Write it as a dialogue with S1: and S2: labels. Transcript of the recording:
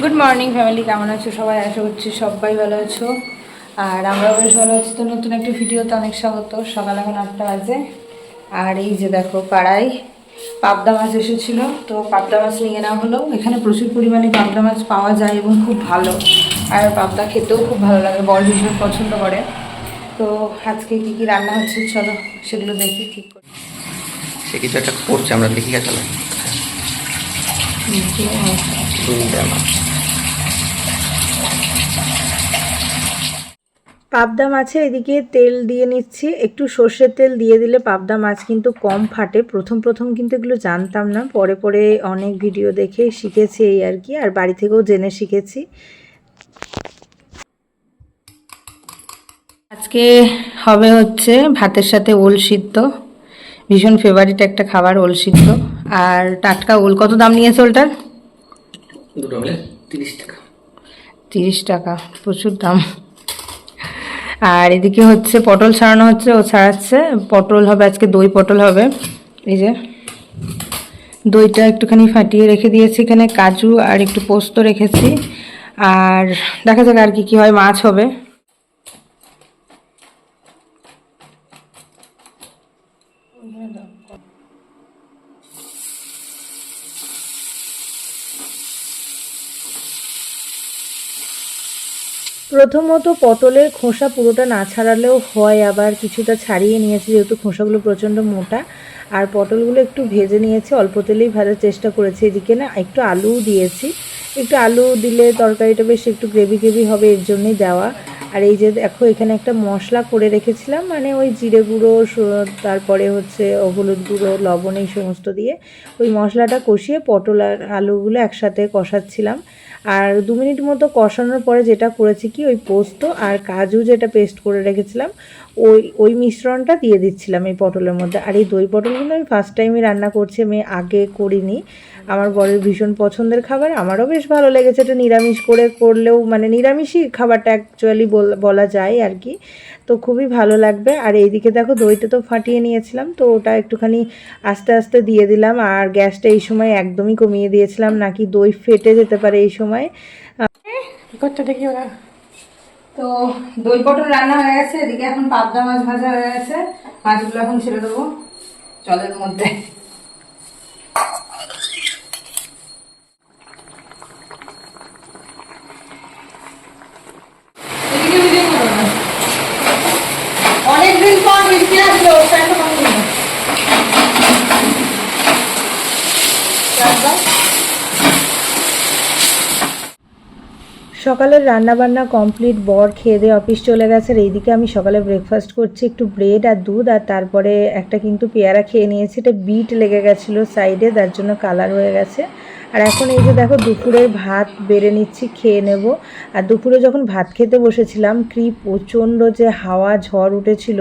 S1: Good morning family কেমন আছো? সবাই আশা করছি সবাই ভালো আছো। আর আমরাও বেশ ভালো আছি তো নতুন একটা ভিডিওতে অনেক স্বাগত। সকাল এখন আটটা বাজে। আর এই যে দেখো পাড়ায় পাবদা মাছ এসেছিল। তো পাবদা মাছ নিয়ে নেওয়া হলো। এখানে প্রচুর পরিমাণে পাবদা মাছ পাওয়া যায় এবং খুব ভালো। আর পাবদা খেতেও খুব ভালো লাগে বড় ভীষণ পছন্দ করে। তো আজকে কী কী রান্না হচ্ছে চলো সেগুলো দেখি ঠিক করে।
S2: সে কিছু একটা করছে আমরা দেখি গেছে দুইটা মাছ
S1: পাবদা মাছের এদিকে তেল দিয়ে নিচ্ছি। একটু সর্ষের তেল দিয়ে দিলে পাবদা মাছ কিন্তু কম ফাটে। প্রথম প্রথম কিন্তু এগুলো জানতাম না। পরে পরে অনেক ভিডিও দেখে শিখেছি এই আর কি। আর বাড়ি থেকেও জেনে শিখেছি। আজকে হবে হচ্ছে ভাতের সাথে ওল সিদ্ধ। ভীষণ ফেভারিট একটা খাবার ওল সিদ্ধ। আর টাটকা ওল কত দাম নিয়েছে ওলটার?
S2: তিরিশ টাকা।
S1: তিরিশ টাকা প্রচুর দাম। আর এদিকে হচ্ছে পটল ছাড়ানো হচ্ছে, ও ছাড়াচ্ছে। পটল হবে, আজকে দই পটল হবে। এই যে দইটা একটুখানি ফাটিয়ে রেখে দিয়েছি এখানে, কাজু আর একটু পোস্ত রেখেছি। আর দেখা যাক আর কি কি হয়, মাছ হবে। প্রথমত পটলের খোসা পুরোটা না ছাড়ালেও হয়, আবার কিছুটা ছাড়িয়ে নিয়েছি যেহেতু খোসাগুলো প্রচণ্ড মোটা। আর পটলগুলো একটু ভেজে নিয়েছি, অল্প তেলেই ভাজার চেষ্টা করেছি। এদিকে না একটু আলুও দিয়েছি। একটু আলু দিলে তরকারিটা বেশ একটু গ্রেভি গ্রেভি হবে, এর জন্যই দেওয়া। আর এই যে দেখো, এখানে একটা মশলা করে রেখেছিলাম মানে ওই জিরে গুঁড়ো তারপরে হচ্ছে হলুদ গুঁড়ো, লবণ এই সমস্ত দিয়ে ওই মশলাটা কষিয়ে পটল আর আলুগুলো একসাথে কষাচ্ছিলাম। আর দু মিনিট মতো কষানোর পরে যেটা করেছি কি, ওই পোস্ত আর কাজু যেটা পেস্ট করে রেখেছিলাম, ওই ওই মিশ্রণটা দিয়ে দিচ্ছিলাম এই পটলের মধ্যে। আর এই দই পটলগুলো আমি ফার্স্ট টাইমই রান্না করছি, আমি আগে করিনি। আমার বরের ভীষণ পছন্দের খাবার, আমারও বেশ ভালো লেগেছে। এটা নিরামিষ করে করলেও মানে নিরামিষই খাবারটা অ্যাকচুয়ালি বলা যায় আর কি। তো খুবই ভালো লাগবে। আর এইদিকে দেখো, দইটা তো ফাটিয়ে নিয়েছিলাম, তো ওটা একটুখানি আস্তে আস্তে দিয়ে দিলাম। আর গ্যাসটা এই সময় একদমই কমিয়ে দিয়েছিলাম, নাকি দই ফেটে যেতে পারে এই সময়। করতে দেখি ওরা? তো দই পটল রান্না হয়ে গেছে, এদিকে এখন পাবদা মাছ ভাজা হয়ে গেছে, মাছগুলো এখন ছেড়ে দেবো। জলের মধ্যে এদিকে ভিডিও করো না। অনেকদিন পর মিষ্টি আসলো ফ্যানটা বন্ধ করো। রাখবা? সকালের রান্না বান্না কমপ্লিট বর খেয়ে দিয়ে অফিস চলে গেছে। আর এইদিকে আমি সকালে ব্রেকফাস্ট করছি, একটু ব্রেড আর দুধ, আর তারপরে একটা কিন্তু পেয়ারা খেয়ে নিয়েছি। এটা বিট লেগে গেছিল সাইডে তার জন্য কালার হয়ে গেছে। আর এখন এই যে দেখো, দুপুরের ভাত বেড়ে নিচ্ছি, খেয়ে নেব। আর দুপুরে যখন ভাত খেতে বসেছিলাম কি প্রচণ্ড যে হাওয়া ঝড় উঠেছিল